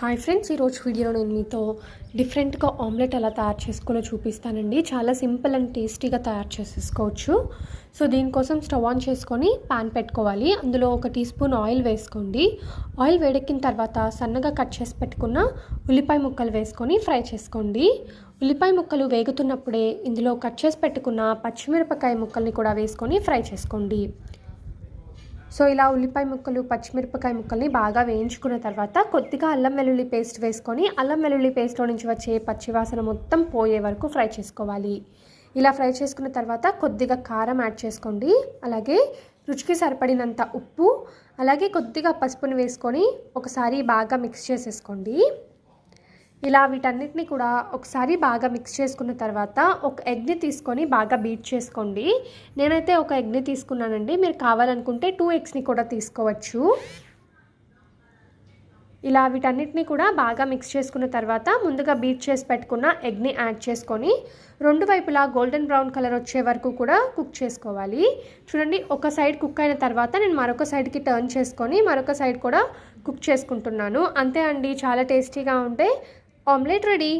Hi friends ఈరోజు వీడియోలో నేను మీతో డిఫరెంట్గా ఆమ్లెట్ ఎలా తయారు చేసుకోవాలో చూపిస్తానండి. చాలా సింపుల్ అండ్ టేస్టీగా తయారు చేసేసుకోవచ్చు. సో దీనికోసం స్టవ్ ఆన్ చేసుకొని పాన్ పెట్టుకోవాలి. అందులో ఒక టీ స్పూన్ ఆయిల్ వేసుకోండి. ఆయిల్ వేడెక్కిన తర్వాత సన్నగా కట్ చేసి పెట్టుకున్న ఉల్లిపాయ ముక్కలు వేసుకొని ఫ్రై చేసుకోండి. ఉల్లిపాయ ముక్కలు వేగుతున్నప్పుడే ఇందులో కట్ చేసి పెట్టుకున్న పచ్చిమిరపకాయ ముక్కల్ని కూడా వేసుకొని ఫ్రై చేసుకోండి. సో ఇలా ఉల్లిపాయ ముక్కలు పచ్చిమిరపకాయ ముక్కల్ని బాగా వేయించుకున్న తర్వాత కొద్దిగా అల్లం వెల్లుల్లి పేస్ట్ వేసుకొని అల్లం వెల్లుల్లి పేస్ట్లో నుంచి వచ్చే పచ్చివాసన మొత్తం పోయే వరకు ఫ్రై చేసుకోవాలి. ఇలా ఫ్రై చేసుకున్న తర్వాత కొద్దిగా కారం యాడ్ చేసుకోండి. అలాగే రుచికి సరిపడినంత ఉప్పు అలాగే కొద్దిగా పసుపుని వేసుకొని ఒకసారి బాగా మిక్స్ చేసేసుకోండి. ఇలా వీటన్నిటిని కూడా ఒకసారి బాగా మిక్స్ చేసుకున్న తర్వాత ఒక ఎగ్ని తీసుకొని బాగా బీట్ చేసుకోండి. నేనైతే ఒక ఎగ్ని తీసుకున్నానండి. మీరు కావాలనుకుంటే టూ ఎగ్స్ని కూడా తీసుకోవచ్చు. ఇలా వీటన్నిటిని కూడా బాగా మిక్స్ చేసుకున్న తర్వాత ముందుగా బీట్ చేసి పెట్టుకున్న ఎగ్ని యాడ్ చేసుకొని రెండు వైపులా గోల్డెన్ బ్రౌన్ కలర్ వచ్చే వరకు కూడా కుక్ చేసుకోవాలి. చూడండి ఒక సైడ్ కుక్ అయిన తర్వాత నేను మరొక సైడ్కి టర్న్ చేసుకొని మరొక సైడ్ కూడా కుక్ చేసుకుంటున్నాను. అంతే అండి. చాలా టేస్టీగా ఉంటే ఆమ్లెట్ రెడీ